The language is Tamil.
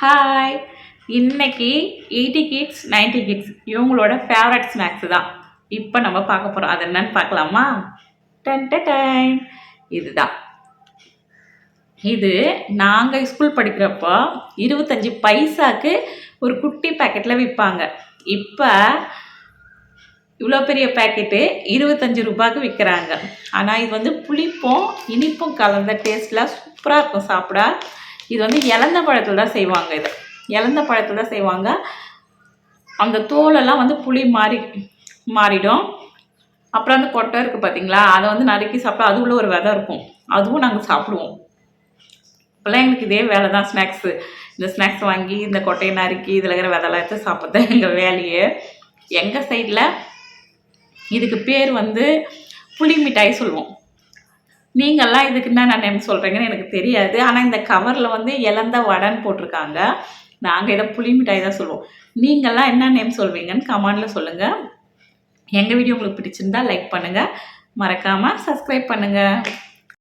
ஹாய் இன்னைக்கு எயிட்டி கிட்ஸ் 90 கிட்ஸ் இவங்களோட ஃபேவரட் ஸ்நாக்ஸ் தான். இப்போ நம்ம பார்க்க போகிறோம் அது என்னன்னு பார்க்கலாமா? டன் டைம் இதுதான். இது நாங்கள் ஸ்கூல் படிக்கிறப்போ இருபத்தஞ்சி பைசாக்கு ஒரு குட்டி பேக்கெட்டில் விற்பாங்க இப்போ இவ்வளோ பெரிய பேக்கெட்டு இருபத்தஞ்சி ரூபாய்க்கு விற்கிறாங்க ஆனால் இது வந்து புளிப்பும் இனிப்பும் கலந்த டேஸ்ட்லாம் சூப்பராக இருக்கும். சாப்பிட. இது வந்து இழந்த பழத்தில் தான் செய்வாங்க இது. இழந்த பழத்தில் தான் செய்வாங்க. அந்த தோலெல்லாம் வந்து புளி மாறி மாறிடும். அப்புறம் அந்த கொட்டை இருக்குது பார்த்தீங்களா அதை வந்து நறுக்கி சாப்பிட்டா அது உள்ள ஒரு விதை இருக்கும். அதுவும் நாங்கள் சாப்பிடுவோம். இப்போல்லாம் எங்களுக்கு இதே வேலை தான் ஸ்நாக்ஸு. இந்த ஸ்நாக்ஸ் வாங்கி இந்த கொட்டையை நறுக்கி இதில் இருக்கிற விதெல்லாம் எடுத்து சாப்பிட்றது எங்கள் வேலையே. எங்கள் சைடில் இதுக்கு பேர் வந்து புளி மிட்டாய் சொல்லுவோம். நீங்கள்லாம் இதுக்கு என்ன நான் நேம் சொல்கிறீங்கன்னு எனக்கு தெரியாது. ஆனால் இந்த கவரில் வந்து இழந்த வடைன்னு போட்டிருக்காங்க. நாங்கள் இதை புளி மிட்டாய் தான் சொல்லுவோம் நீங்கள்லாம் என்ன நேம் சொல்வீங்கன்னு கமெண்டில் சொல்லுங்கள் எங்கள் வீடியோ உங்களுக்கு பிடிச்சிருந்தா லைக் பண்ணுங்கள் மறக்காமல் சப்ஸ்கிரைப் பண்ணுங்கள்